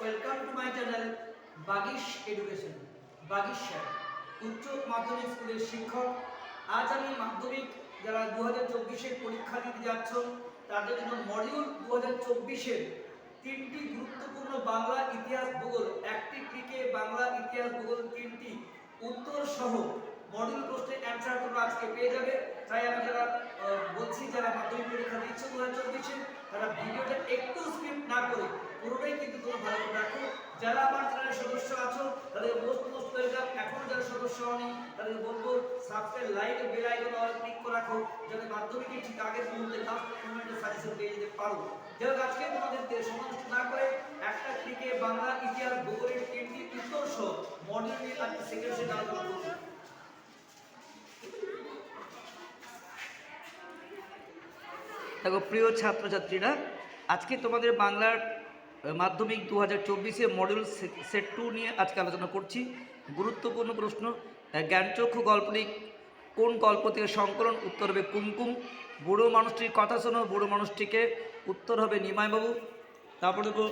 Welcome to my channel Bagish education Bagish sir উচ্চ মাধ্যমিক স্কুলের শিক্ষক। আজ আমি মাধ্যমিক যারা দু হাজার চব্বিশের পরীক্ষা দিতে যাচ্ছ তাদের জন্য মডিউল দু হাজার চব্বিশের তিনটি গুরুত্বপূর্ণ বাংলা ইতিহাস ভূগোল, একটি ট্রিকে বাংলা ইতিহাস ভূগোল তিনটি উত্তর সহ মডিউল প্রশ্নের অ্যান্সার তোমরা আজকে পেয়ে যাবে। তাই আমি যারা বলছি, যারা মাধ্যমিক পরীক্ষা দিচ্ছে দু হাজার চব্বিশে তারা ভিডিওটা একটু স্কিপ না করে, পুরোটাই কিন্তু তোমরা ভালো করে দেখো। যারা আমার চ্যানেলের সদস্য আছো, তাদের মোস্ট মোস্ট ওয়েলকাম এখন যারা সদস্য হয়নি, তাদের বলব subscribe like bell icon all click করে রাখো, যাতে মাধ্যমিকের ঠিক আগের মুহূর্তে লাস্ট মোমেন্টে সাজেশন পেয়ে যেতে পারো। যাই আজকে তোমাদের সময় নষ্ট না করে একটা ক্লিকে বাংলা ইতিহাস, ভূগোলের তিনটি উত্তর সহ মডেল নিয়ে আজকে সেকেন্ড সেট আলোচনা করব। দেখো, প্রিয় ছাত্রছাত্রীরা, আজকে তোমাদের বাংলার মাধ্যমিক দু হাজার চব্বিশে মডেল সেট টু নিয়ে আজকে আলোচনা করছি। গুরুত্বপূর্ণ প্রশ্ন জ্ঞানচক্ষু গল্পটি কোন গল্প থেকে সংকলন উত্তর হবে কুমকুম? বুড়ো মানুষটির কথা শোনো, বুড়ো মানুষটিকে উত্তর হবে নিমাইবাবু। তারপরে দেখো,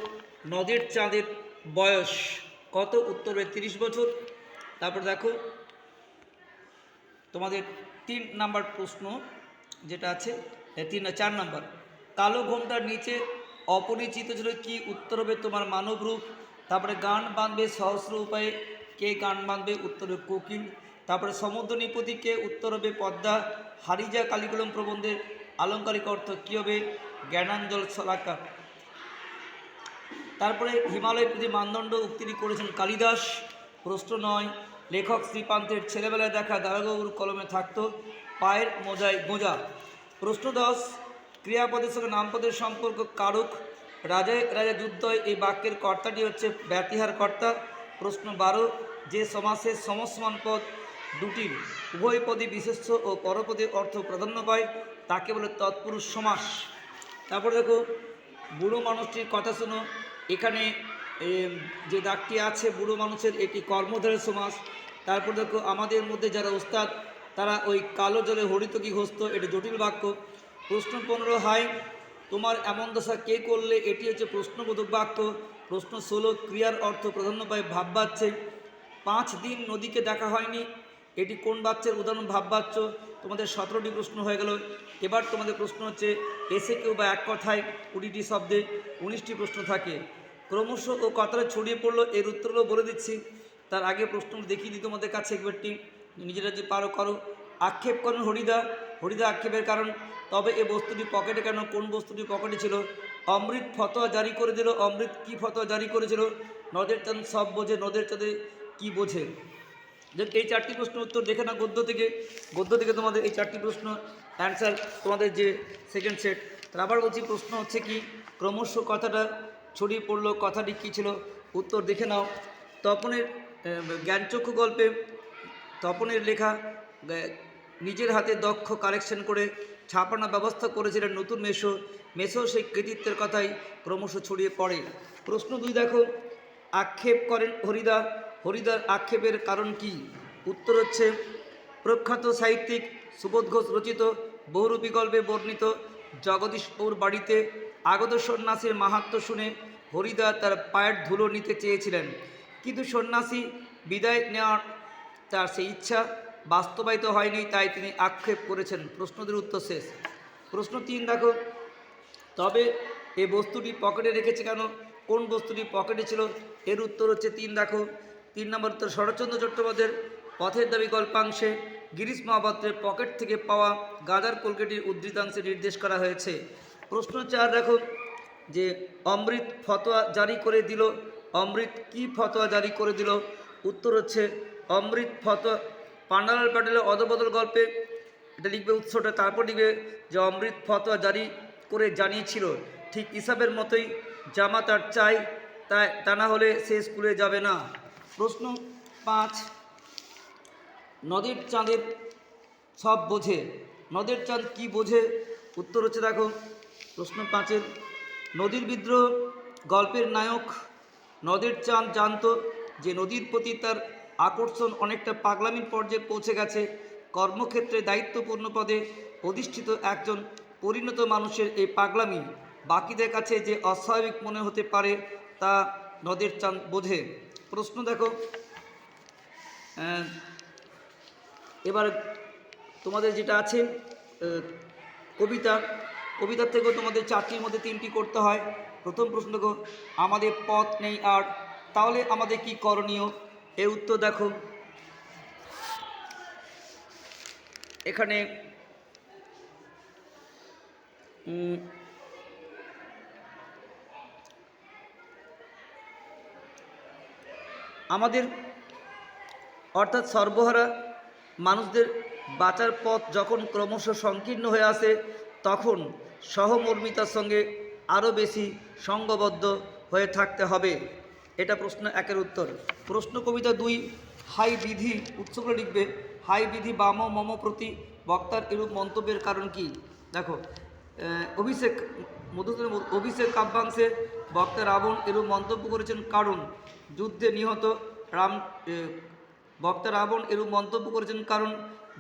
নদের চাঁদের বয়স কত? উত্তর হবে তিরিশ বছর। তারপর দেখো, তোমাদের তিন নাম্বার প্রশ্ন যেটা আছে তিন, চার নাম্বার। কালো ঘোমটার নিচে অপরিচিত ছিল কি উত্তর হবে তোমার মানব রূপ? তারপরে গান বাঁধবে সহস্র উপায়ে কে গান বাঁধবে উত্তর কোকিল। তারপরে সমুদ্র নিপতি কে উত্তর হবে পদ্মা। হারিজা কালিকুলম প্রবন্ধের আলংকারিক অর্থ কী হবে? জ্ঞানাঞ্জল শলাকা। তারপরে হিমালয় প্রতি মানদণ্ড উক্তিটি করেছেন কালিদাস। প্রশ্ন নয়, লেখক শ্রীপান্তের ছেলেবেলায় দেখা দারাগৌর কলমে থাকতো পায়ের মোজায় গোঁজা প্রশ্ন দশ ক্রিয়াপদের সঙ্গে নামপদের সম্পর্ক কারক? রাজায় রাজা যুদ্ধ এই বাক্যের কর্তাটি হচ্ছে ব্যতিহার কর্তা। প্রশ্ন বারো, যে সমাসের সমসমান পদ দুটির উভয় পদই বিশেষ্য ও পরপদে অর্থ প্রাধান্য পায়, তাকে বলে তৎপুরুষ সমাস। তারপর দেখো, বুড়ো মানুষটির কথা শোনো। এখানে যে দাগটি আছে, বুড়ো মানুষের এটি কর্মধারী সমাস। তারপর দেখো, আমাদের মধ্যে যারা ওস্তাদ তারা ওই কালো জলে হরিত কি ঘস্ত এটি জটিল বাক্য। প্রশ্ন পনেরো, হাই, তোমার এমন দশা কে করলে? এটি হচ্ছে প্রশ্নবোধক বাক্য। প্রশ্ন ষোলো, ক্রিয়ার অর্থ প্রাধান্য পায় ভাব বাচ্চে পাঁচ দিন নদীকে দেখা হয়নি। এটি কোন বাচ্চার উদাহরণ ভাব বাচ্চ তোমাদের সতেরোটি প্রশ্ন হয়ে গেল। এবার তোমাদের প্রশ্ন হচ্ছে, এসে কেউ বা এক কথায় কুড়িটি শব্দে উনিশটি প্রশ্ন থাকে। ক্রমশ ও কথাটা ছড়িয়ে পড়ল, এর উত্তরগুলো বলে দিচ্ছি। তার আগে প্রশ্ন দেখিয়ে দিই তোমাদের কাছে একবারটি। নিজেরা যে পারো করো। আক্ষেপ করেন হরিদা হরিদা আক্ষেপের কারণ। তবে এ বস্তুটি পকেটে কেন, কোন বস্তুটি পকেটে ছিল? অমৃত ফতোয়া জারি করে দিল। অমৃত কি ফতোয়া জারি করেছিল? নদের চাঁদ সব বোঝে নদের চাঁদে কি বোঝে? যে এই চারটি প্রশ্ন উত্তর দেখে না গদ্য থেকে। গদ্য থেকে তোমাদের এই চারটি প্রশ্ন অ্যান্সার তোমাদের যে সেকেন্ড সেট তার আবার বলছি, প্রশ্ন হচ্ছে কি, ক্রমশ কথাটা ছড়িয়ে পড়ল, কথাটি কী ছিল? উত্তর দেখে নাও। তপনের জ্ঞানচক্ষু গল্পে তপনের লেখা নিজের হাতে দক্ষ কারেকশন করে ছাপানোর ব্যবস্থা করেছিলেন নতুন মেশো মেশো সেই কৃতিত্বের কথাই ক্রমশ ছড়িয়ে পড়ে। প্রশ্ন দুই, দেখো, আক্ষেপ করেন হরিদা। হরিদার আক্ষেপের কারণ কি? উত্তর হচ্ছে, প্রখ্যাত সাহিত্যিক সুবোধ ঘোষ রচিত, বহুরূপী গল্পে বর্ণিত জগদীশপুর বাড়িতে আগত সন্ন্যাসীর মাহাত্ম শুনে হরিদা তার পায়ের ধুলো নিতে চেয়েছিলেন। কিন্তু সন্ন্যাসী বিদায় নেওয়ার তার সেই ইচ্ছা বাস্তবায়িত হয়নি, তাই তিনি আক্ষেপ করেছেন। প্রশ্নদের উত্তর শেষ। প্রশ্ন তিন, দেখো। তবে এই বস্তুটি পকেটে রেখেছে কেন? কোন বস্তুটি পকেটে ছিল? এর উত্তর হচ্ছে তিন, দেখো। তিন নম্বর উত্তর, শরৎচন্দ্র চট্টোপাধ্যায়ের পথের দাবি গল্পাংশে গিরিশ মহাপাত্রের পকেট থেকে পাওয়া গাদার কলকেটির উদ্ধৃতাংশে নির্দেশ করা হয়েছে। প্রশ্ন চার, দেখো, যে অমৃত ফতোয়া জারি করে দিল? অমৃত কি ফতোয়া জারি করে দিল? উত্তর হচ্ছে অমৃত ফতোয়া পান্ডালাল প্যাটেলের অদবদল গল্পে এটা লিখবে উৎসটা, তারপর লিখবে যে অমৃত ফতোয়া জারি করে জানিয়েছিল। ঠিক ইসাবের মতোই জামা তার চাই তাই তা না হলে সে স্কুলে যাবে না। প্রশ্ন পাঁচ, নদীর চাঁদের সব বোঝে। নদের চাঁদ কি বোঝে? উত্তর হচ্ছে দেখো, প্রশ্ন পাঁচের, নদীর বিদ্রোহ গল্পের নায়ক নদের চাঁদ জানতো যে নদীর প্রতি তার আকর্ষণ অনেকটা পাগলামির পর্যায়ে পৌঁছে গেছে। কর্মক্ষেত্রে দায়িত্বপূর্ণ পদে অধিষ্ঠিত একজন পরিণত মানুষের এই পাগলামি। বাকিদের কাছে যে অস্বাভাবিক মনে হতে পারে তা নদের চান বোঝে। প্রশ্ন দেখো এবার তোমাদের যেটা আছে কবিতা। কবিতার থেকেও তোমাদের চারটির মধ্যে তিনটি করতে হয়। প্রথম প্রশ্ন দেখো, আমাদের পথ নেই আর, তাহলে আমাদের কি করণীয়? এর উত্তর দেখো। এখানে আমাদের, অর্থাৎ সর্বহারা মানুষদের বাঁচার পথ যখন ক্রমশ সংকীর্ণ হয়ে আসে, তখন সহমর্মিতার সঙ্গে আরও বেশি সঙ্গবদ্ধ হয়ে থাকতে হবে। এটা প্রশ্ন একের উত্তর। প্রশ্ন কবিতা দুই, হাই বিধি উৎসগুলো লিখবে। হাই বিধি বাম মম প্রতি বক্তার এরূপ মন্তব্যের কারণ কি? দেখো অভিষেক, মধুসূদন অভিষেক কাব্যাংশে বক্তা রাবণ এরূপ মন্তব্য করেছেন কারণ, যুদ্ধে নিহত রাম বক্তা রাবণ এরূপ মন্তব্য করেছেন কারণ,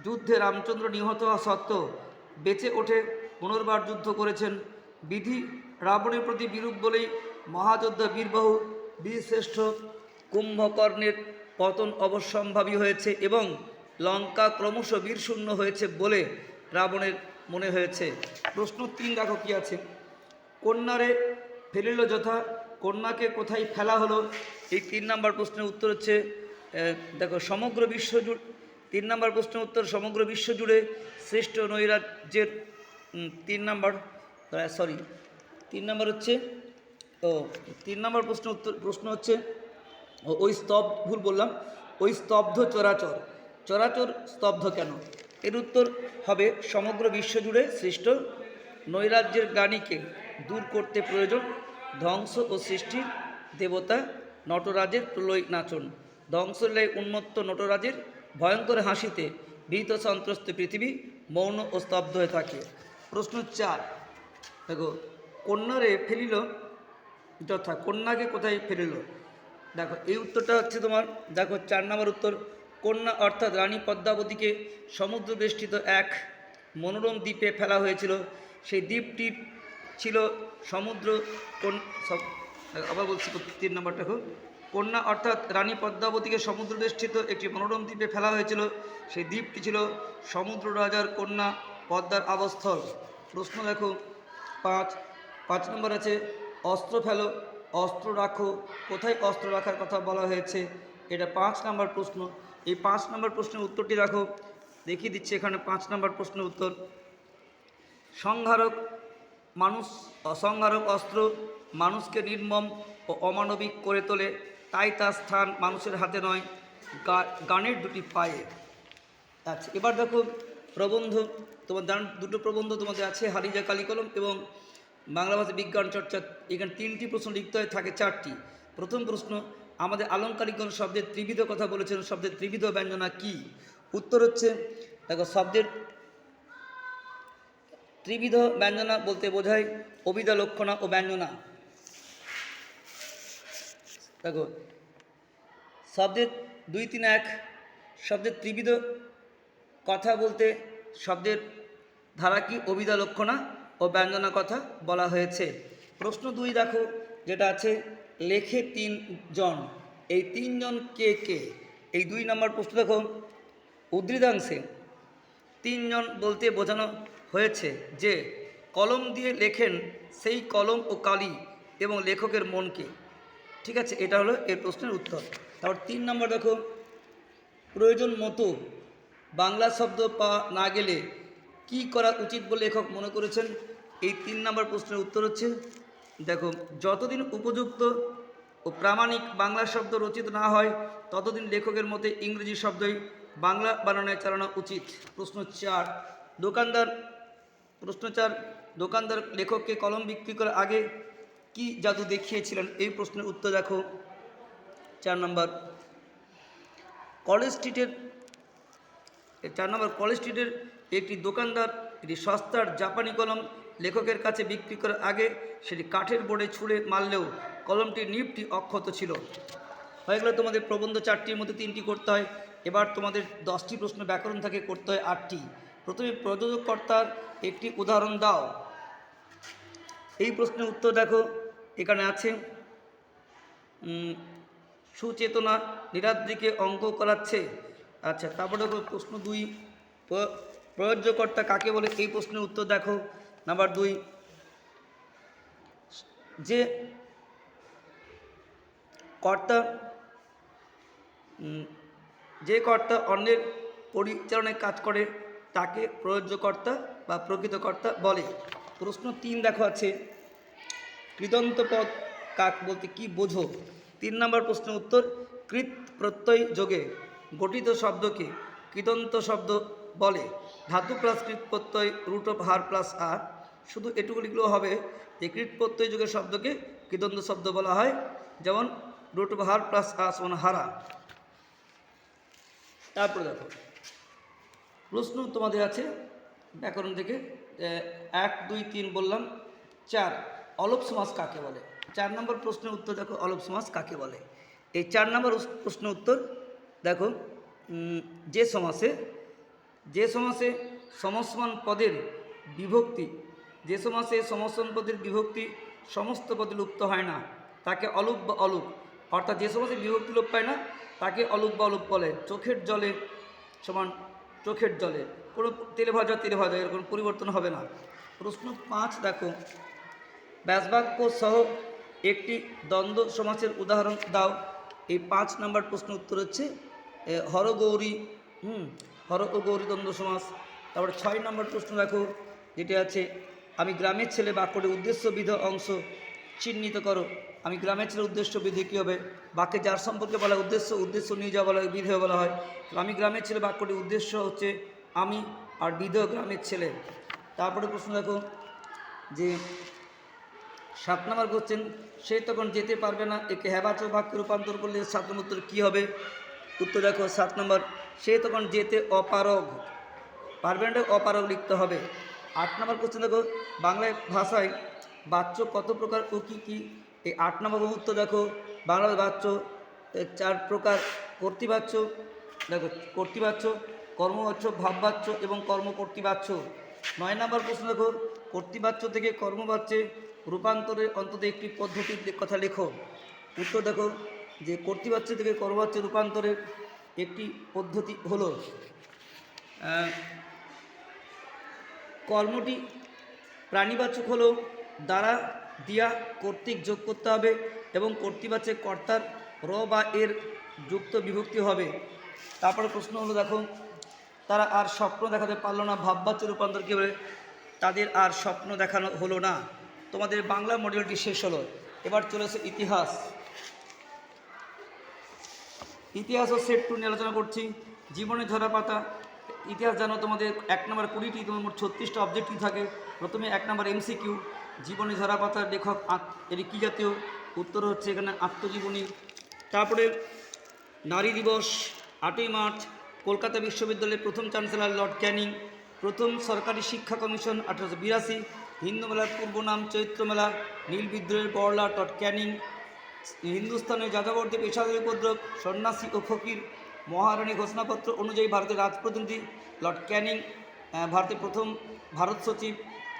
যুদ্ধে রামচন্দ্র নিহত হওয়া সত্ত্বেও বেঁচে ওঠে, পুনর্বার যুদ্ধ করেছেন। বিধি রাবণের প্রতি বিরূপ বলেই মহাযোদ্ধা বীরবাহু বীরশ্রেষ্ঠ কুম্ভকর্ণের পতন অবশ্যম্ভাবী হয়েছে এবং লঙ্কা ক্রমশ বীরশূন্য হয়েছে বলে রাবণের মনে হয়েছে। প্রশ্ন তিন দেখো কি আছে? কন্যারে ফেলিল যথা, কন্যাকে কোথায় ফেলা হলো? এই তিন নাম্বার প্রশ্নের উত্তর হচ্ছে দেখো, সমগ্র বিশ্ব জুড়ে তিন নাম্বার প্রশ্নের উত্তর, সমগ্র বিশ্ব জুড়ে শ্রেষ্ঠ নৈরাজ্যের তিন নাম্বার সরি তিন নম্বর হচ্ছে ও তিন নম্বর প্রশ্ন উত্তর, প্রশ্ন হচ্ছে ওই স্তব্ধ ভুল বললাম, ওই স্তব্ধ চরাচর চরাচর স্তব্ধ কেন? এর উত্তর হবে, সমগ্র বিশ্ব জুড়ে সৃষ্ট নৈরাজ্যের গ্লানিকে দূর করতে প্রয়োজন ধ্বংস ও সৃষ্টির দেবতা নটরাজের প্রলয় নাচন। ধ্বংসলে উন্মত্ত নটরাজের ভয়ঙ্কর হাসিতে ভীত সন্ত্রস্ত পৃথিবী মৌন ও স্তব্ধ হয়ে থাকে। প্রশ্ন চার, দেখো, কন্যারে ফেলিল যথা কন্যাকে কোথায় ফেলিল দেখো, এই উত্তরটা হচ্ছে তোমার, দেখো, চার নম্বর উত্তর। কন্যা অর্থাৎ রানী পদ্মাবতীকে সমুদ্র বেষ্টিত এক মনোরম দ্বীপে ফেলা হয়েছিল। সেই দ্বীপটি ছিল সমুদ্র কোন, সব, আবার বলছি তিন নম্বরটা দেখো কন্যা অর্থাৎ রানী পদ্মাবতীকে সমুদ্র বেষ্টিত একটি মনোরম দ্বীপে ফেলা হয়েছিল। সেই দ্বীপটি ছিল সমুদ্র রাজার কন্যা পদ্মার আবস্থল প্রশ্ন দেখো, পাঁচ পাঁচ নম্বর আছে। অস্ত্র ফেলো, অস্ত্র রাখো। কোথায় অস্ত্র রাখার কথা বলা হয়েছে? এটা পাঁচ নাম্বার প্রশ্ন। এই পাঁচ নাম্বার প্রশ্নের উত্তরটি রাখো দেখিয়ে দিচ্ছি এখানে পাঁচ নাম্বার প্রশ্নের উত্তর। সংহারক মানুষ, অসংহারক অস্ত্র মানুষকে নির্মম ও অমানবিক করে তোলে, তাই তার স্থান মানুষের হাতে নয় গানের দুটি পায়ে। আচ্ছা এবার দেখো প্রবন্ধ। তোমার দুটো প্রবন্ধ তোমাদের আছে, হারিজা কালিকলম এবং বাংলা ভাষা বিজ্ঞান চর্চা, এখানে তিনটি প্রশ্ন লিখতে হয় থাকে, চারটি। প্রথম প্রশ্ন, আমাদের আলংকারিকগণ শব্দের ত্রিবিধ কথা বলেছেন, শব্দের ত্রিবিধ ব্যঞ্জনা কি? উত্তর হচ্ছে, দেখো, শব্দের ত্রিবিধ ব্যঞ্জনা বলতে বোঝায় অবিধা লক্ষণা ও ব্যঞ্জনা। দেখো, শব্দের দুই তিন এক, শব্দের ত্রিবিধ কথা বলতে শব্দের ধারা কি? অবিধা লক্ষণা ও ব্যঞ্জনা কথা বলা হয়েছে। প্রশ্ন দুই দেখো, যেটা আছে, লেখে তিনজন এই তিনজন কে কে? এই দুই নম্বর প্রশ্ন দেখো, উদ্ধৃতাংশে তিনজন বলতে বোঝানো হয়েছে যে, কলম দিয়ে লেখেন সেই কলম ও কালি এবং লেখকের মনকে। ঠিক আছে, এটা হলো এর প্রশ্নের উত্তর। তারপর তিন নম্বর দেখো, প্রয়োজন মতো বাংলা শব্দ পা না গেলে কি করা উচিত বলে লেখক মনে করেছেন? এই তিন নম্বর প্রশ্নের উত্তর হচ্ছে, দেখো, যতদিন উপযুক্ত ও প্রামাণিক বাংলা শব্দ রচিত না হয়, ততদিন লেখকের মতে ইংরেজি শব্দই বাংলা বানানোয় চালানো উচিত। প্রশ্ন চার, দোকানদার, প্রশ্ন চার, দোকানদার লেখককে কলম বিক্রি করার আগে কি জাদু দেখিয়েছিলেন? এই প্রশ্নের উত্তর দেখো, চার নম্বর। কলেজ স্ট্রিটের, চার নম্বর, কলেজ স্ট্রিটের একটি দোকানদার, একটি সস্তার জাপানি কলম লেখকের কাছে বিক্রি করার আগে সেটি কাঠের বোর্ডে ছুঁড়ে মারলেও কলমটির নিপটি অক্ষত ছিল। হয়ে গেলে তোমাদের প্রবন্ধ চারটির মধ্যে তিনটি করতে হয়। এবার তোমাদের দশটি প্রশ্ন ব্যাকরণ থেকে করতে হয় আটটি। প্রথমে প্রযোজককর্তার একটি উদাহরণ দাও। এই প্রশ্নের উত্তর দেখো। এখানে আছে সুচেতনা নিরাদ্রিকে অঙ্ক করাচ্ছে। আচ্ছা তারপরে প্রশ্ন দুই। প্রয়োজ্যকর্তা কাকে বলে এই প্রশ্নের উত্তর দেখো। নাম্বার দুই, যে কর্তা যে কর্তা অন্যের পরিচালনায় কাজ করে, তাকে প্রয়োজ্যকর্তা বা প্রকৃতকর্তা বলে। প্রশ্ন তিন দেখো আছে। কৃদন্ত পদ কাক বলতে কি বোঝো? তিন নম্বর প্রশ্নের উত্তর কৃত প্রত্যয় যোগে গঠিত শব্দকে কৃদন্ত শব্দ বলে। ধাতু প্লাস কৃত প্রত্যয় রুট অফ হার প্লাস আর শুধু এটুকু লিখলেও হবে যে কৃত প্রত্যয় যুগের শব্দকে কৃদন্ত শব্দ বলা হয়। যেমন রুট অফ হার প্লাস আর সমান হারা তারপরে দেখো, প্রশ্ন তোমাদের আছে, ব্যাকরণ থেকে এক, দুই, তিন বললাম, চার, অলপ সমাস কাকে বলে? চার নম্বর প্রশ্নের উত্তর দেখো, অলপ সমাস কাকে বলে? এই চার নম্বর প্রশ্নের উত্তর দেখো যে সমাসে যে সমাসে সমসমান পদের বিভক্তি, যে সমাসে সমসমান পদের বিভক্তি সমস্ত পদে লুপ্ত হয় না, তাকে অলুপ বা অলুপ। অর্থাৎ যে সমাসে বিভক্তি লোপ পায় না, তাকে অলুপ বা অলুপ বলে। চোখের জলে সমান চোখের জলে। কোনো তেলে ভাজা তেলে ভাজা এরকম পরিবর্তন হবে না। প্রশ্ন পাঁচ দেখো। ব্যাসবাক্য সহ একটি দ্বন্দ্ব সমাসের উদাহরণ দাও। এই পাঁচ নাম্বার প্রশ্ন উত্তর হচ্ছে হরগৌরী, হুম হর ও গৌরী দ্বন্দ্ব সমাস। তারপরে ছয় নম্বর প্রশ্ন দেখো, যেটি আছে, আমি গ্রামের ছেলে বাক্যটি উদ্দেশ্যবিধ অংশ চিহ্নিত করো। আমি গ্রামের ছেলে উদ্দেশ্য বিধি কী হবে? বাক্যে যার সম্পর্কে বলা উদ্দেশ্য উদ্দেশ্য নিয়ে যাওয়া বলা হয়, বিধেয় বলা হয়। আমি গ্রামের ছেলে বাক্যটি উদ্দেশ্য হচ্ছে, আমি আর বিধেয় গ্রামের ছেলে। তারপরে প্রশ্ন দেখো, যে সাত নম্বর করছেন সে তখন যেতে পারবে না, একে হ্যাবাচক বাক্যে রূপান্তর করলে সাত নম্বর উত্তর কী হবে? উত্তর দেখো, সাত নম্বর সে তখন যেতে অপারগ। পারবে না অপারগ লিখতে হবে। আট নম্বর কোশ্চেন দেখো, বাংলায় ভাষায় বাচ্য কত প্রকার ও কী কী? এই আট নম্বর উত্তর দেখো বাংলা বাচ্য চার প্রকার কর্তৃবাচ্য, দেখো, কর্তৃবাচ্য, কর্মবাচ্য, ভাববাচ্য এবং কর্মকর্তৃবাচ্য। নয় নম্বর প্রশ্ন দেখো, কর্তৃবাচ্য থেকে কর্মবাচ্যে রূপান্তরের অন্তত একটি পদ্ধতির কথা লেখো। উত্তর দেখো, যে কর্তৃবাচ্য থেকে কর্মবাচ্য রূপান্তরের একটি পদ্ধতি হলো কর্মটি প্রাণীবাচক হলো, দ্বারা দিয়া কর্তৃক যোগ করতে হবে এবং কর্তৃবাচক কর্তার র বা এর যুক্ত বিভক্তি হবে। তারপরে প্রশ্ন হলো, দেখো, তারা আর স্বপ্ন দেখাতে পারল না ভাববাচ্য রূপান্তর কী বলে তাদের আর স্বপ্ন দেখানো হলো না। তোমাদের বাংলা মডিউলটি শেষ হলো। এবার চলেছে ইতিহাস। ইতিহাস ও সেট টু নিয়ে আলোচনা করছি। জীবনে ঝরা পাতা ইতিহাস জানো তোমাদের, এক নম্বর কুড়িটি তোমার মোট ছত্রিশটা অবজেক্টিভ থাকে? প্রথমে এক নম্বর এমসিকিউ জীবনে ঝরা পাতার লেখক এটি কী জাতীয়? উত্তর হচ্ছে এখানে আত্মজীবনী। তারপরে নারী দিবস, আটই মার্চ, কলকাতা বিশ্ববিদ্যালয়ের প্রথম চ্যান্সেলর লর্ড ক্যানিং, প্রথম সরকারি শিক্ষা কমিশন আঠারোশো বিরাশি, হিন্দু মেলার পূর্ব নাম চৈত্র মেলা, নীল বিদ্রোহের বড়লা লর্ড ক্যানিং হিন্দুস্তানে যাযাবরদের পেশাদার উপদ্রব, সন্ন্যাসী ও ফকির মহারানী ঘোষণাপত্র অনুযায়ী ভারতের রাজপ্রতিনিধি লর্ড ক্যানিং ভারতের প্রথম ভারত সচিব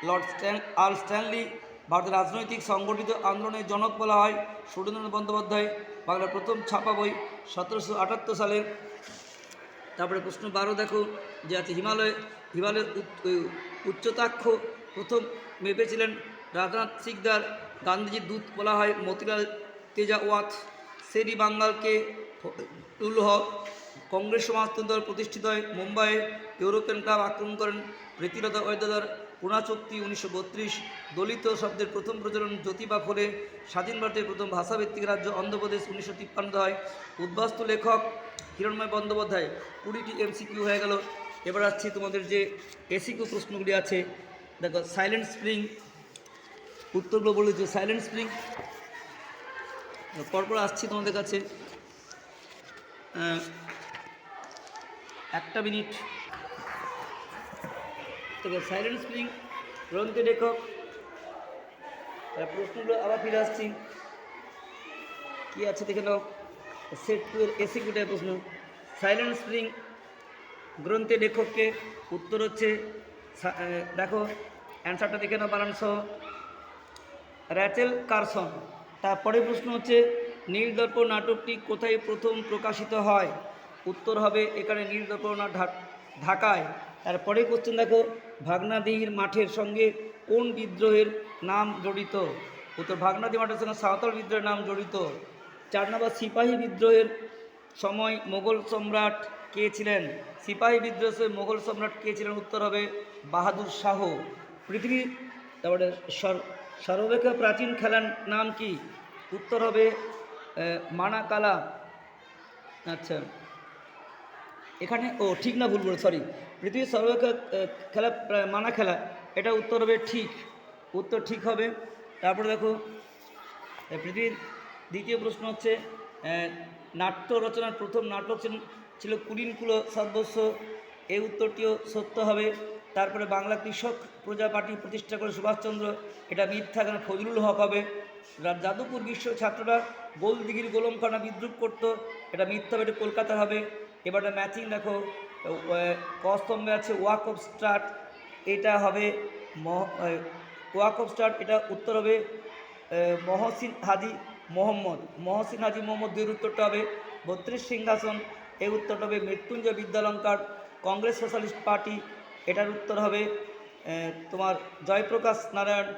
লর্ড স্ট্যান আল স্ট্যানলি, ভারতের রাজনৈতিক সংগঠিত আন্দোলনের জনক বলা হয় সুরেন্দ্রনাথ বন্দ্যোপাধ্যায়, বাংলার প্রথম ছাপা বই সতেরোশো আটাত্তর সালে তারপরে প্রশ্ন বারো, দেখো, যে আছে হিমালয়, হিমালয়ের উচ্চতাক্ষ প্রথম মেপেছিলেন রাজনাথ সিকদার, গান্ধীজির দূত বলা হয় মতিলাল তেজাওয়াত সেরি বাঙ্গালকে উল হক কংগ্রেস সমাজতন্ত্র প্রতিষ্ঠিত হয় মুম্বাইয়ে। ইউরোপিয়ান ক্লাব আক্রমণ করেন প্রীতিলতা ঐদাদার পুনা চুক্তি উনিশশো বত্রিশ। দলিত শব্দের প্রথম প্রচলন জ্যোতিবা ফলে। স্বাধীন ভারতের প্রথম ভাষাভিত্তিক রাজ্য অন্ধ্রপ্রদেশ উনিশশো তিপ্পান্ন হয়। উদ্বাস্তু লেখক হিরণময় বন্দ্যোপাধ্যায় কুড়িটি এমসিকিউ হয়ে গেল। এবার আসছি তোমাদের যে এসিকিউ প্রশ্নগুলি আছে। দেখো সাইলেন্ট স্প্রিং উত্তরগুলো বলেছে সাইলেন্ট স্প্রিং পরপর আসছি তোমাদের কাছে। একটা মিনিট। তবে সাইলেন্ট স্প্রিং গ্রন্থের লেখক প্রশ্নগুলো আবার ফিরে আসছি। কী আছে দেখে নাও। সেট টু এর এসিকিউটার প্রশ্ন? সাইলেন্ট স্প্রিং গ্রন্থের লেখককে উত্তর হচ্ছে দেখো অ্যান্সারটা দেখে নাও বানানসহ। র্যাচেল কারসন তারপরে প্রশ্ন হচ্ছে, নীলদর্প নাটকটি কোথায় প্রথম প্রকাশিত হয়? উত্তর হবে এখানে নীলদর্প ঢাকায়। তারপরে কোশ্চেন দেখো ভাগনাদিহির মাঠের সঙ্গে কোন বিদ্রোহের নাম জড়িত? উত্তর, ভাগনাদি মাঠের সঙ্গে সাঁওতাল বিদ্রোহের নাম জড়িত। চার নম্বর, সিপাহী বিদ্রোহের সময় মোগল সম্রাট কে ছিলেন? সিপাহী বিদ্রোহের মোগল সম্রাট কে ছিলেন? উত্তর হবে বাহাদুর শাহ। পৃথিবীর তারপরে সর্বাপেক্ষা প্রাচীন খেলার নাম কি? উত্তর হবে মানাকালা। আচ্ছা। এখানে, ও, ঠিক না ভুল বলে সরি পৃথিবীর সর্বাপেক্ষা খেলা মানা খেলা এটা উত্তর হবে ঠিক। উত্তর ঠিক হবে। তারপরে দেখো পৃথিবীর দ্বিতীয় প্রশ্ন হচ্ছে নাট্য রচনার প্রথম নাটক ছিল কুলিনকুল সর্বস্ব। এই উত্তরটিও সত্য হবে। তারপরে বাংলা কৃষক প্রজা পার্টি প্রতিষ্ঠা করে সুভাষচন্দ্র, এটা মিথ্যা কেন? ফজলুল হক হবে। যাদবপুর বিশ্ব ছাত্ররা গোলদিঘির গোলমখানা বিদ্রুপ করতো, এটা মিথ্যা হবে এটা কলকাতার হবে। এবার ম্যাচিং দেখো কস্তম্ভে আছে ওয়াক অফ স্টার্ট, এটা হবে ওয়াক অফ স্টার্ট, এটা উত্তর হবে মহসিন হাজি মোহাম্মদ। মহসিন হাজি মোহাম্মদ দুই উত্তরটা হবে বত্রিশ সিংহাসন এই উত্তরটা হবে Mrityunjay Vidyalankar, Congress socialist party এটার উত্তর হবে তোমার জয়প্রকাশ নারায়ণ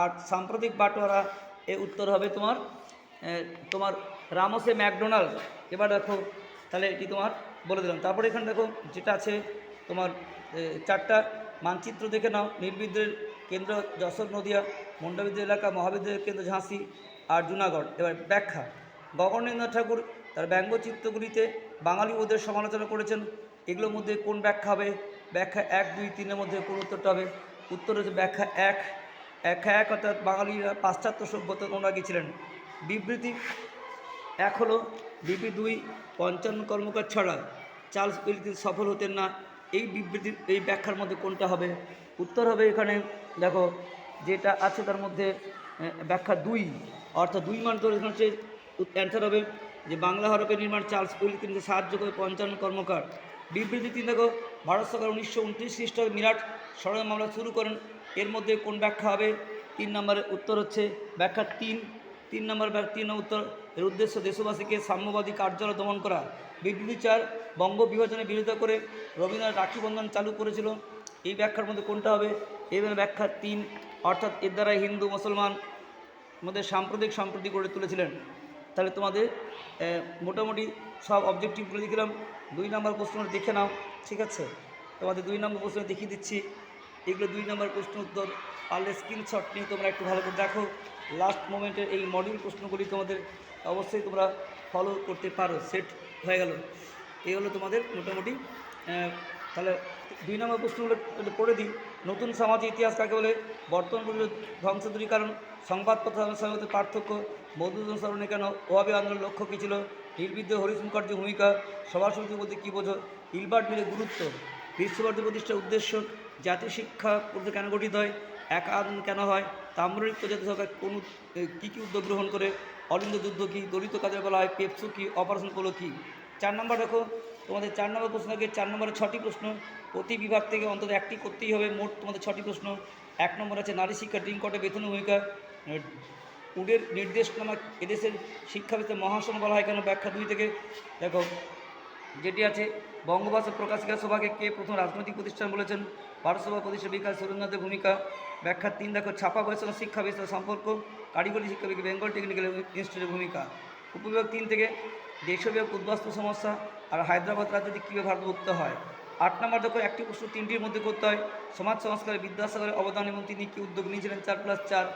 আর সাম্প্রতিক বাটোয়ারা, এ উত্তর হবে তোমার তোমার রামসে ম্যাকডোনাল্ড। এবার দেখো, তাহলে এটি তোমার বলে দিলাম। তারপরে এখানে দেখো, যেটা আছে তোমার চারটা মানচিত্র দেখে নাও। নির্বিদ্রের কেন্দ্র, যশোর নদিয়া মণ্ডবিদ্য এলাকা মহাবিদ্যালয়ের কেন্দ্র, ঝাঁসি আর জুনাগড়। এবার ব্যাখ্যা, গগনেন্দ্রনাথ ঠাকুর তার ব্যঙ্গচিত্রগুলিতে বাঙালি ওদের সমালোচনা করেছেন। এগুলোর মধ্যে কোন ব্যাখ্যা হবে? ব্যাখ্যা এক, দুই, তিনের মধ্যে কোন উত্তরটা হবে? উত্তর হচ্ছে ব্যাখ্যা এক। এক এক অর্থাৎ বাঙালিরা পাশ্চাত্য সভ্যতা ওনারা গিয়েছিলেন বিবৃতি এক হলো বিবি দুই, পঞ্চান্ন কর্মকার ছাড়া চার্লস উইলকিন্স সফল হতেন না। এই বিবৃতির, এই ব্যাখ্যার মধ্যে কোনটা হবে? উত্তর হবে এখানে, দেখো, যেটা আছে তার মধ্যে ব্যাখ্যা দুই। অর্থাৎ দুই মান ধরে এখানে হচ্ছে অ্যান্সার হবে যে বাংলা হরফের নির্মাণ চার্লস উইলকিন্সকে সাহায্য করে পঞ্চান্ন কর্মকার। বিবৃতি তিন দেখো, ভারত সরকার উনিশশো উনত্রিশ খ্রিস্টাব্দে বিরাট ষড়যন্ত্র মামলা শুরু করেন। এর মধ্যে কোন ব্যাখ্যা হবে? তিন নম্বরের উত্তর হচ্ছে, ব্যাখ্যা তিন। তিন নম্বর নম্বর উত্তর এর উদ্দেশ্য দেশবাসীকে সাম্যবাদী কার্যালয় দমন করা। বিবৃতি চার বঙ্গ বিভাজনের বিরোধিতা করে রবীন্দ্রনাথ রাখি বন্ধন চালু করেছিল। এই ব্যাখ্যার মধ্যে কোনটা হবে? এই ব্যাখ্যা তিন, অর্থাৎ এর দ্বারা হিন্দু, মুসলমান মধ্যে সাম্প্রদায়িক সম্প্রীতি গড়ে তুলেছিলেন। তাহলে তোমাদের মোটামুটি সব অবজেক্টিভগুলো লিখলাম দুই নম্বর প্রশ্নটা দেখে নাও, ঠিক আছে? তোমাদের দুই নম্বর প্রশ্ন দেখিয়ে দিচ্ছি। এগুলো দুই নম্বর প্রশ্ন উত্তর। পারলে স্ক্রিনশট নিয়ে তোমরা একটু ভালো করে দেখো। লাস্ট মোমেন্টের এই মডিউল প্রশ্নগুলি তোমাদের অবশ্যই তোমরা ফলো করতে পারো। সেট হয়ে গেল। এই হলো তোমাদের মোটামুটি তাহলে দুই নম্বর প্রশ্নগুলো পড়ে দিই। নতুন সমাজ ইতিহাস কাকে বলে? বর্তমান ধ্বংস দূরীকরণ সংবাদপত্র সঙ্গে পার্থক্য মধুসূদন সরণে কেন ওহাবি আন্দোলনের লক্ষ্য কী ছিল? নির্বিদ্য হরিশ মুখার্জির ভূমিকা সভা সমিতি বলতে কী বোঝো? ইলবার্ট মিলের গুরুত্ব বিশ্বভারতী প্রতিষ্ঠার উদ্দেশ্য, জাতীয় শিক্ষা পদ্ধতি কেন গঠিত হয়, এক আন্দোলন কেন হয় তাম্রলিক প্রজাতি সরকার কোন কী কী উদ্যোগ গ্রহণ করে অলিন্দ যুদ্ধ কী, দলিত কাজের বলা হয় পেপসু কী, অপারেশন পোলো কী? চার নম্বর দেখো, তোমাদের চার নম্বর প্রশ্ন থেকে চার নম্বরে ছটি প্রশ্ন, প্রতি বিভাগ থেকে অন্তত একটি করতেই হবে, মোট তোমাদের ছটি প্রশ্ন। এক নম্বর আছে নারী শিক্ষা ড্রিঙ্ক কটে বেতন ভূমিকা উডের নির্দেশনামা এদেশের শিক্ষা ব্যবস্থা মহাসন বলা হয়, কেন ব্যাখ্যা দুই থেকে দেখো, যেটি আছে, বঙ্গবাসী প্রকাশিকা সভাকে কে প্রথম রাজনৈতিক প্রতিষ্ঠান বলেছেন? ভারত সভা প্রতিষ্ঠা বিকাশ সুরেন্দ্রনাথের ভূমিকা। ব্যাখ্যা তিন, দেখো, ছাপা বয়স শিক্ষা ব্যবস্থার সম্পর্ক, কারিগরি শিক্ষা বেঙ্গল টেকনিক্যাল ইনস্টিটিউটের ভূমিকা। উপবিভাগ তিন থেকে দেশবিভাগ উদ্বাস্তু সমস্যা আর হায়দ্রাবাদ রাজনীতি কীভাবে ভারতভুক্ত হয়? আট নম্বর, দেখো, একটি প্রশ্ন তিনটির মধ্যে করতে হয়, সমাজ সংস্কারে বিদ্যাসাগরের অবদান এবং তিনি কী উদ্যোগ নিয়েছিলেন? চার প্লাস চার।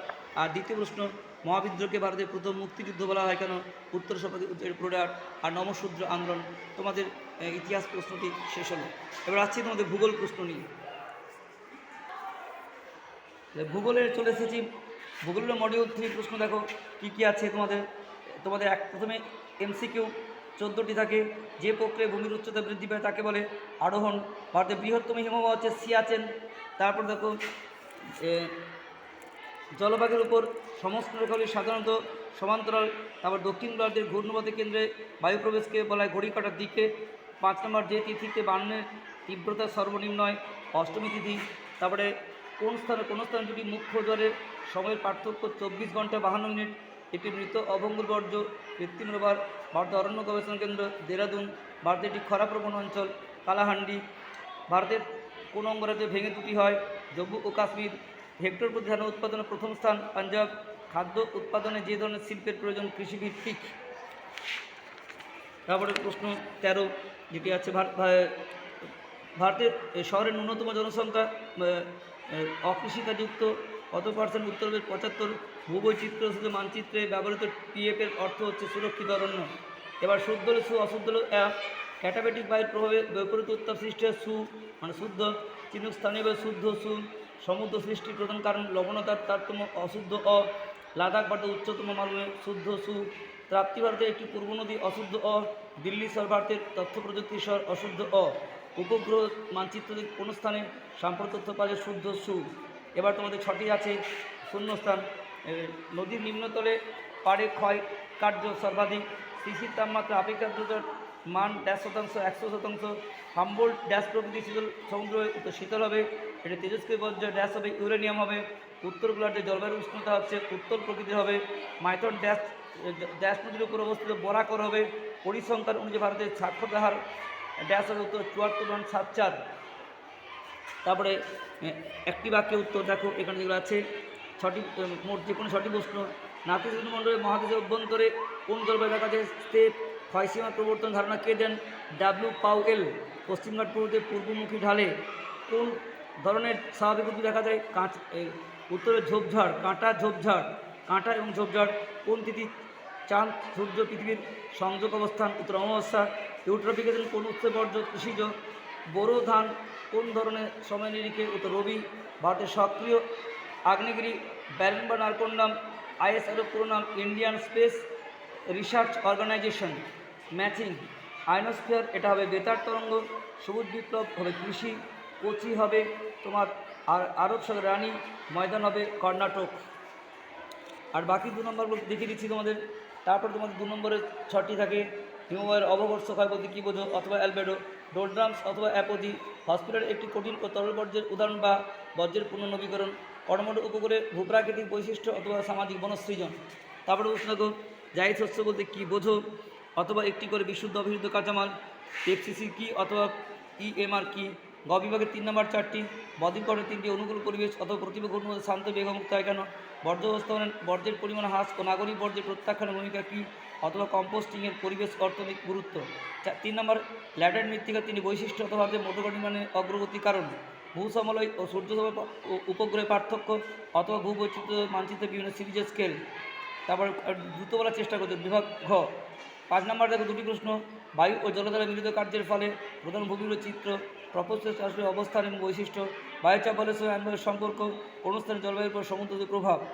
আর দ্বিতীয় প্রশ্ন, মহাবিদ্রোহকে ভারতের প্রথম মুক্তিযুদ্ধ বলা হয় কেন? উত্তর সভাপতি প্রোডাক্ট আর নমশূদ্র আন্দোলন। তোমাদের ইতিহাস প্রশ্নটি শেষ হলো। এবার আসছি তোমাদের ভূগোল প্রশ্ন নিয়ে। ভূগোলের চলে এসেছি। ভূগোলের মডিউল থ্রি প্রশ্ন দেখো, কী কী আছে তোমাদের? তোমাদের এক, প্রথমে এমসিকিউ চোদ্দোটি থাকে। যে প্রক্রিয়ায় ভূমির উচ্চতা বৃদ্ধি পায় তাকে বলে আরোহণ। ভারতের বৃহত্তম হিমবাহ হচ্ছে সিয়াচেন। তারপর দেখো জলভাগের উপর সমস্ত রেখাগুলি সাধারণত সমান্তরাল, তারপর দক্ষিণ ভারতের ঘূর্ণবাদের কেন্দ্রে বায়ু প্রবেশকে বলা হয় ঘড়ি কাটার দিকে পাঁচ নম্বর যে তিথিতে বান্নের তীব্রতা সর্বনিম্ন হয় অষ্টমী তিথি, তারপরে কোন স্থানে কোন স্থানে দুটি মুখ্য দ্বারের সময়ের পার্থক্য চব্বিশ ঘণ্টা বাহান্ন মিনিট একটি মৃত অভঙ্গুর বর্জ্য, কৃত্রিম রোবার ভারতের অরণ্য গবেষণা কেন্দ্র, দেরাদুন, ভারতের একটি খরাপ্রবণ অঞ্চল, কালাহান্ডি, ভারতের কোন অঙ্গরাজ্যে ভেঙে দুটি হয়, জম্মু ও কাশ্মীর হেক্টর প্রতি ধান উৎপাদনে প্রথম স্থান পাঞ্জাব খাদ্য উৎপাদনে যে ধরনের শিল্পের প্রয়োজন কৃষিভিত্তিক। তারপরে প্রশ্ন তেরো, যেটি আছে ভার- ভারতের শহরের ন্যূনতম জনসংখ্যা অকৃষিকাযুক্ত কত পার্সেন্ট উত্তরের পঁচাত্তর, ভূবৈচিত্র্য শুধু মানচিত্রে ব্যবহৃত পিএফের অর্থ হচ্ছে সুরক্ষিত অরণ্য। এবার শুদ্ধ সু, অশুদ্ধ ক্যাটাবেটিক বায়ুর প্রভাবে বৈপরীত উত্তাপ সৃষ্টি হয় সু মানে শুদ্ধ। চিনুক স্থানীয়ভাবে শুদ্ধ সু। সমুদ্র সৃষ্টির প্রধান কারণ, লবণতার তারতম্য অশুদ্ধ অ লাদাখ ভারতের উচ্চতম মালভূমি, শুদ্ধ সু প্রাপ্তি ভারতের একটি পূর্ব নদী অশুদ্ধ অ দিল্লি শহর ভারতের তথ্য প্রযুক্তি শহর অশুদ্ধ অ উপগ্রহ মানচিত্রে কোন স্থানে সাম্প্রত তথ্য পাওয়া শুদ্ধ সু এবার তোমাদের ছটি আছে শূন্যস্থান। নদীর নিম্নতলে পাড়ে ক্ষয় কার্য সর্বাধিক। শিশির তাপমাত্রা আর্দ্রতার মান ড্যাশ শতাংশ, একশো শতাংশ, হাম্বোল ড্যাশ প্রকৃতি শীতল সমুদ্র উত্তর শীতল হবে। এটা তেজস্ক্রিয় বর্জ্য, ড্যাশ হবে ইউরেনিয়াম হবে। উত্তর গোলার্ধে জলবায়ুর উষ্ণতা হচ্ছে উত্তর প্রকৃতির হবে। মাইথন ড্যাশ ড্যাশ নদীর উপর অবস্থিত বরাকর হবে। পরিসংখ্যান অনুযায়ী ভারতের সাক্ষরতার হার ড্যাশ হবে উত্তর চুয়াত্তর মান সাত চার। তারপরে একটি বাক্যে উত্তর দেখো, এখানে যেগুলো আছে। ছটি মোট যে কোনো ছটি প্রশ্ন। নাতিশীতোষ্ণ মণ্ডলের মহাদেশের অভ্যন্তরে কোন জলবায়ু দেখা যায়? স্টেপ ক্ষয়সীমা প্রবর্তন ধারণা কে দেন? ডাব্লিউ পাউএল পশ্চিমঘাট পূর্বতে পূর্বমুখী ঢালে। কোন ধরনের স্বাভাবিক উদ্ভিদ দেখা যায়? কাঁচ উত্তরে ঝোপঝাড়, কাঁটা ঝোপঝাড়, কাঁটা এবং ঝোপঝাড়। কোন তিথি? চাঁদ, সূর্য, পৃথিবীর সংযোগ অবস্থান, উত্তর অমাবস্যা। ইউট্রফিকেশন কোন উৎসব বর্জ্য কৃষিজ? বোরো ধান, কোন ধরনের সময় নিরিখে উত্তর রবি? ভারতের সক্রিয় আগ্নেয়গিরি, ব্যারেন বা নারকোন্ডাম আইএসআরও পুরো নাম, Indian space research organisation. Matching. Ionosphere এটা হবে বেতার তরঙ্গ, সবুজ বিপ্লব হবে কৃষি, কোচি হবে তোমার আর আরব সাগর রানী, ময়দান হবে কর্ণাটক। আর বাকি দু নম্বরগুলো দেখিয়ে দিচ্ছি তোমাদের। তারপর তোমাদের দু নম্বরে ছটি থাকে। হিমবাহের অববর্ষ ক্ষয় বলতে কী বোঝো? অথবা অ্যালবেডো, ডোলড্রামস অথবা অ্যাপোদি হসপিটাল একটি কঠিন ও তরল বর্জ্যের উদাহরণ বা বর্জ্যের পুনর্নবীকরণ কর্মঠ উপকূলে ভূপ্রাকৃতিক বৈশিষ্ট্য অথবা সামাজিক বনসৃজন। তারপরে প্রশ্ন জায়দ শস্য বলতে কী বোঝো? অথবা একটি করে বিশুদ্ধ অবিশুদ্ধ কাঁচামাল এফসিসি কি অথবা ইএমআর কি? গ বিভাগের তিন নম্বর চারটি বদ্বীপকরণের তিনটি অনুকূল পরিবেশ অথবা ঘটনা মধ্যে শান্ত বেগমুক্ত হয় কেন? বর্জ্য ব্যবস্থাপনার বর্জ্যের পরিমাণ হ্রাস ও নাগরিক বর্জ্যের প্রত্যাখ্যানের ভূমিকা কী? অথবা কম্পোস্টিংয়ের পরিবেশ অর্থনৈতিক গুরুত্ব? তিন নম্বর ল্যাডার মৃত্তিকার তিনি বৈশিষ্ট্য অথবা মোটর নির্মাণের অগ্রগতি কারণ? ভূসমলয় ও সূর্যসম উপগ্রহের পার্থক্য অথবা ভূবৈচিত্র্য মানচিত্রের বিভিন্ন সিরিজের স্কেল তারপর দ্রুত বলার চেষ্টা করছে বিভাগ ঘ। পাঁচ নম্বর দেখো দুটি প্রশ্ন। বায়ু ও জলধারা মিলিত কার্যের ফলে প্রধান ভূমির চিত্র প্রপোস্ট চাষের অবস্থান এবং বৈশিষ্ট্য বায়ুচাপ বলের সঙ্গে সম্পর্ক অনুষ্ঠানের জলবায়ুর উপর সমুদ্রের প্রভাব,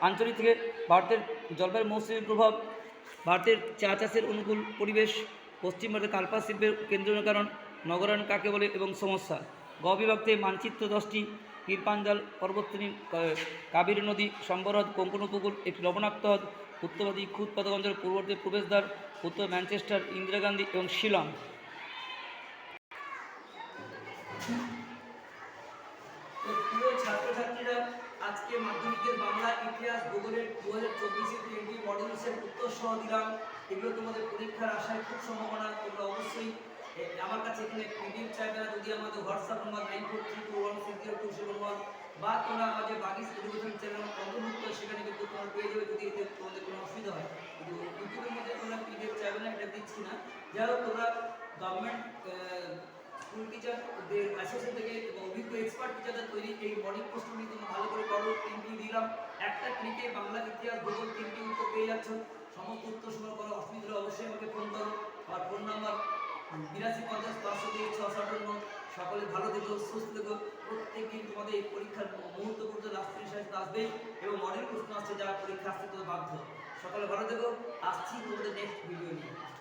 আঞ্চলিক থেকে ভারতের জলবায়ুর মৌসুমী প্রভাব, ভারতের চা চাষের অনুকূল পরিবেশ, পশ্চিম ভারতের কালপা শিল্পের কেন্দ্রীয় কারণ, নগরায়ণ কাকে বলে এবং সমস্যা, গ মানচিত্র দশটি পীরপাঞ্জাল পর্বতশ্রেণী কা- কাবেরী নদী সম্বরহদ কোঙ্কণ উপকূল একটি লবণাক্ত হ্রদ উত্তরবাদী খুদপাতক অঞ্চল পূর্ববর্তী প্রবেশদ্বার, উত্তর ম্যানচেস্টার, ইন্দিরা গান্ধী এবং শিলং। ছাত্রছাত্রীরা, আজকে মাধ্যমিকের বাংলা ইতিহাস ভূগোলের দু হাজার চব্বিশের তিনটি মডেলসের উত্তর সহ দিলাম। এগুলো তোমাদের পরীক্ষার আশায় খুব সম্ভাবনা, তোমরা অবশ্যই আমার কাছে এখানে পিডিএফ চাইবে না যদি আমাদের WhatsApp number nine four three two one six zero two seven one বা তোমরা আমাদের বাগিস এডুকেশন চ্যানেল অন্তর্ভুক্ত, সেখানে কিন্তু তোমরা পেয়ে যাবে যদি এতে তোমাদের কোনো অসুবিধা হয়। কিন্তু ইউটিউবের মধ্যে তোমরা পিডিএফ চাইবে না, এটা দিচ্ছি না। যাই হোক, তোমরা গভর্নমেন্ট স্কুল টিচারদের অ্যাসোসিয়েশন থেকে অভিজ্ঞ এক্সপার্ট টিচারদের তৈরি এই মডেল প্রশ্নটি তোমরা ভালো করে করো তিনটি দিলাম। একটা ক্লিকে বাংলা ইতিহাস ভূগোল তিনটি উত্তর পেয়ে যাচ্ছ। সমস্ত উত্তর সময় করো, অসুবিধা অবশ্যই আমাকে ফোন করো। আর ফোন নাম্বার বিরাশি পঞ্চাশ পাঁচশো থেকে ছশো আটান্ন সকলে ভালো থেকো সুস্থ থেকো প্রত্যেক তোমাদের এই পরীক্ষার মুহূর্ত পর্যন্ত রাষ্ট্রীয় সাহিত্য আসবেই এবং অনেক প্রশ্ন আসছে যারা পরীক্ষা আসতে তো বাধ্য সকলে ভালো থেকো আসছি তোমাদের নেক্সট ভিডিও নিয়ে